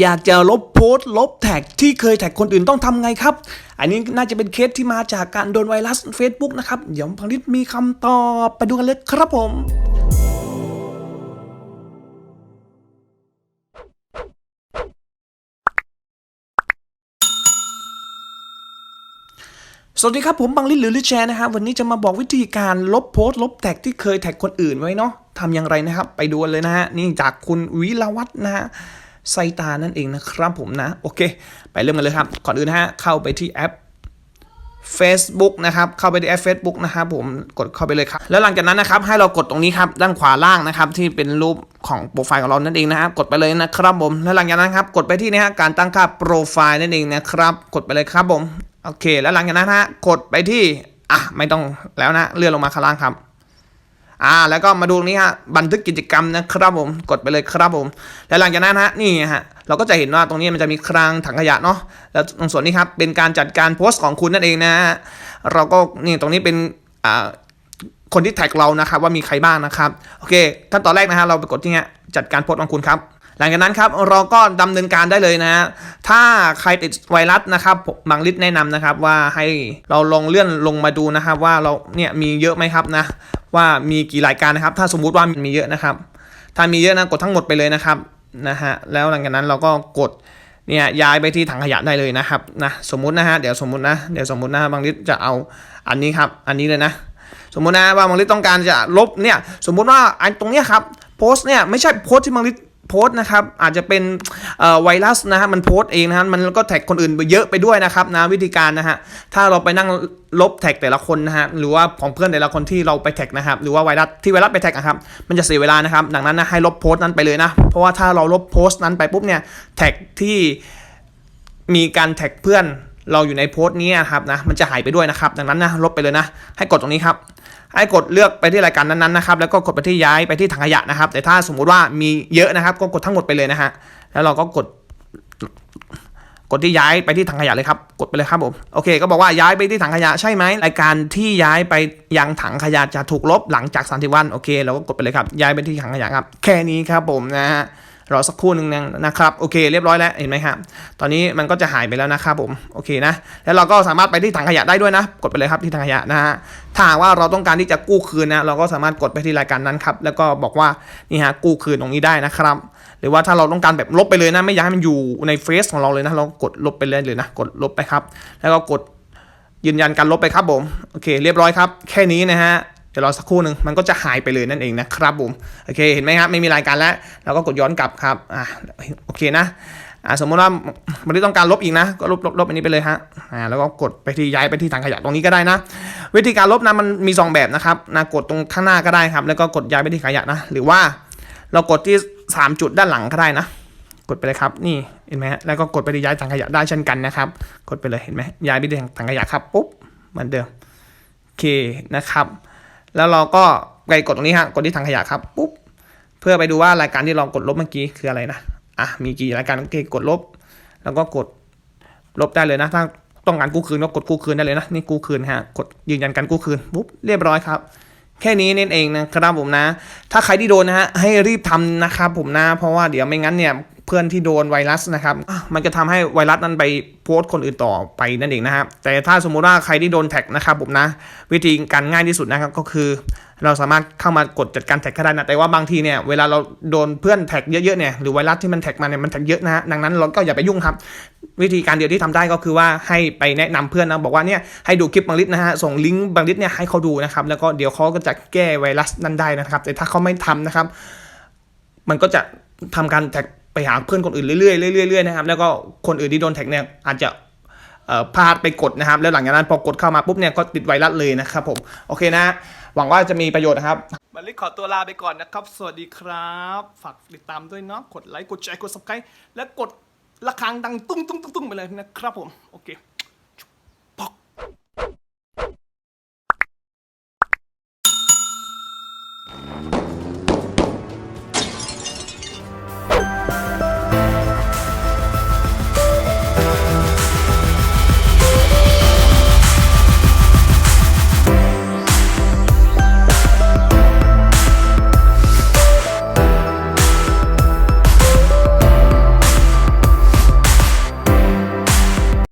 อยากจะลบโพสต์ ลบแท็กที่เคยแท็กคนอื่นต้องทำไงครับ อันนี้น่าจะเป็นเคสที่มาจากการโดนไวรัส Facebook นะครับ เดี๋ยวพังลิศมีคำตอบไปดูกันเลยครับผมสวัสดีครับผมบังลิศหรือลิแชร์นะครับวันนี้จะมาบอกวิธีการลบโพสต์ลบแท็กที่เคยแท็กคนอื่นไว้เนาะทำอย่างไรนะครับ ไปดูเลยนะฮะนี่จากคุณวิลวัฒนะฮะ ไซตานั่นเองนะครับผมนะ โอเค ไปเริ่มกันเลยครับ ก่อนอื่นฮะเข้าไปที่แอป Facebook นะครับ เข้าไปที่แอป Facebook นะครับผมกดเข้าไปเลยครับ แล้วหลังจากนั้นนะครับ ให้เรากดตรงนี้ครับ ด้านขวาล่างนะครับ ที่เป็นรูปของโปรไฟล์ของเรานั่นเองนะครับ กดไปเลยนะครับผม แล้วหลังจากนั้นครับ กดไปที่นะฮะการตั้งค่าโปรไฟล์นั่นเองนะครับ กดไปเลยครับผม โอเค แล้วหลังจากนั้นฮะ กดไปที่ อะ ไม่ต้องแล้วนะ เลื่อนลงมาข้างล่างครับ อ่าแล้วก็มาดูตรงนี้ฮะบันทึกกิจกรรมนะครับผมกดไปเลยครับผมแล้วหลังจากนั้นฮะนี่ฮะเราก็จะเห็นว่าตรงนี้มันจะมีคลังถังขยะเนาะแล้วตรงส่วนนี้ครับเป็นการจัดการโพสต์ของคุณนั่นเองนะฮะเราก็นี่ตรงนี้เป็นอ่าคนที่แท็กเรานะครับว่ามีใครบ้างนะครับโอเคขั้นตอนแรกนะฮะเราไปกดที่เนี้ยจัดการโพสต์ของคุณครับ หลังจากนั้นครับเราก็ดำเนินการได้เลยนะฮะถ้าใครติดไวรัสนะครับมบางลิสแนะนำนะครับว่าให้เราลองเลื่อนลงมาดูนะครับ ว่าเราเนี่ยมีเยอะไหมครับนะ ว่ามีกี่รายการนะครับ ถ้าสมมุติว่ามีเยอะนะครับ ถ้ามีเยอะนะกดทั้งหมดไปเลยนะครับนะฮะแล้วหลังจากนั้นเราก็กดเนี่ยย้ายไปที่ถังขยะได้เลยนะครับนะสมมุตินะฮะเดี๋ยวสมมุตินะเดี๋ยวสมมุตินะบางลิสจะเอาอันนี้ครับ อันนี้เลยนะ สมมุตินะว่าบางลิสต้องการจะลบเนี่ยสมมุติว่าอันตรงเนี้ยครับโพสต์เนี่ยไม่ใช่โพสต์ที่บางลิส โพสต์นะครับอาจจะเป็นไวรัสนะฮะมันโพสต์เองนะฮะมันก็แท็กคนอื่นไปเยอะไปด้วยนะครับนะวิธีการนะฮะถ้าเราไปนั่งลบแท็กแต่ละคนนะฮะหรือว่าของเพื่อนแต่ละคนที่เราไปแท็กนะครับหรือว่าไวรัสที่ไวรัสไปแท็กนะครับมันจะเสียเวลานะครับดังนั้นนะให้ลบโพสต์นั้นไปเลยนะเพราะว่าถ้าเราลบโพสต์นั้นไปปุ๊บเนี่ยแท็กที่มีการแท็กเพื่อน เราอยู่ในโพสต์นี้ครับนะมันจะหายไปด้วยนะครับ ดังนั้นนะลบไปเลยนะ ให้กดตรงนี้ครับ ให้กดเลือกไปที่รายการนั้นๆนะครับ แล้วก็กดไปที่ย้ายไปที่ถังขยะนะครับ แต่ถ้าสมมุติว่ามีเยอะนะครับ ก็กดทั้งหมดไปเลยนะฮะแล้วเราก็กดกดที่ย้ายไปที่ถังขยะเลยครับ กดไปเลยครับผมโอเค ก็บอกว่าย้ายไปที่ถังขยะใช่ไหมรายการที่ย้ายไปยังถังขยะจะถูกลบหลังจาก 30 วันโอเคเราก็กดไปเลยครับย้ายไปที่ถังขยะครับแค่นี้ครับผมนะฮะ รอสักครู่หนึ่งนะครับโอเคเรียบร้อยแล้วเห็นไหมครับตอนนี้มันก็จะหายไปแล้วนะครับผมโอเคนะแล้วเราก็สามารถไปที่ถังขยะได้ด้วยนะ กดไปเลยครับที่ถังขยะนะฮะถ้าหากว่าเราต้องการที่จะกู้คืนนะเราก็สามารถกดไปที่รายการนั้นครับแล้วก็บอกว่านี่ฮะกู้คืนตรงนี้ได้นะครับ หรือว่าถ้าเราต้องการแบบลบไปเลยนะ ไม่อยากให้มันอยู่ในเฟซของเราเลยนะ เรากดลบไปเลยเลยนะ กดลบไปครับ แล้วก็กดยืนยันการลบไปครับผมโอเค เรียบร้อยครับ แค่นี้นะฮะ เดี๋ยวรอสักครู่หนึ่งมันก็จะหายไปเลยนั่นเองนะครับผมโอเคเห็นไหมครับไม่มีรายการแล้วเราก็กดย้อนกลับครับอ่าโอเคนะอ่าสมมติว่ามันต้องการลบอีกนะ ก็ลบลบลบอันนี้ไปเลยฮะอ่าแล้วก็กดไปที่ย้ายไปที่ถังขยะตรงนี้ก็ได้นะ วิธีการลบนะมันมีสองแบบนะครับนะกดตรงข้างหน้าก็ได้ครับ แล้วก็กดย้ายไปที่ขยะนะ หรือว่าเรากดที่ 3 จุดด้านหลังก็ได้นะ กดไปเลยครับนี่เห็นไหมฮะแล้วก็กดไปที่ย้ายถังขยะได้เช่นกันนะครับ กดไปเลยเห็นไหมย้ายไปที่ถังขยะครับปุ๊บเหมือนเดิมโอเคนะครับ แล้วเราก็ไปกดตรงนี้ฮะ กดที่ถังขยะครับ ปุ๊บ เพื่อไปดูว่ารายการที่เรากดลบเมื่อกี้คืออะไรนะ อะ มีกี่รายการโอเคกดลบ แล้วก็กดลบได้เลยนะ ถ้าต้องการกู้คืนก็กดกู้คืนได้เลยนะ นี่กู้คืนฮะ กดยืนยันการกู้คืน ปุ๊บ เรียบร้อยครับ แค่นี้นั่นเองนะครับผมนะ ถ้าใครที่โดนนะฮะ ให้รีบทำนะครับผมนะ เพราะว่าเดี๋ยวไม่งั้นเนี่ย พื่อนที่โดนไวรัสนะครับ มันจะทำให้ไวรัสนั้นไปโพสต์คนอื่นต่อไปนั่นเองนะครับ แต่ถ้าสมมุติว่าใครที่โดนแท็กนะครับผมนะ วิธีการง่ายที่สุดนะครับก็คือ เราสามารถเข้ามากดจัดการแท็กได้นะแต่ว่าบางทีเนี่ยเวลาเราโดนเพื่อนแท็กเยอะๆเนี่ยหรือไวรัสที่มันแท็กมาเนี่ยมันแท็กเยอะนะฮะดังนั้นเราก็อย่าไปยุ่งครับ วิธีการเดียวที่ทำได้ก็คือว่าให้ไปแนะนำเพื่อนนะบอกว่าเนี่ยให้ดูคลิปบางลิสนะฮะส่งลิงก์บางลิสเนี่ยให้เขาดูนะครับแล้วก็เดี๋ยวเขาก็จะแก้ไวรัสนั้นได้นะครับ แต่ถ้าเขาไม่ทำนะครับ มันก็จะทำการแท็ก ไปหาเพื่อนคนอื่นเรื่อยๆเรื่อยๆนะครับแล้วก็คนอื่นที่โดนแท็กเนี่ยอาจจะพลาดไปกดนะครับ แล้วหลังจากนั้นพอกดเข้ามาปุ๊บเนี่ยก็ติดไวรัสเลยนะครับผมโอเคนะ หวังว่าจะมีประโยชน์นะครับบัลลิขอตัวลาไปก่อนนะครับ สวัสดีครับ ฝากติดตามด้วยเนาะกดไลค์กดแชร์กดซับสไครต์และกดระฆังดังตุ้งตุ้งตุ้งตุ้งไปเลยนะครับผมโอเค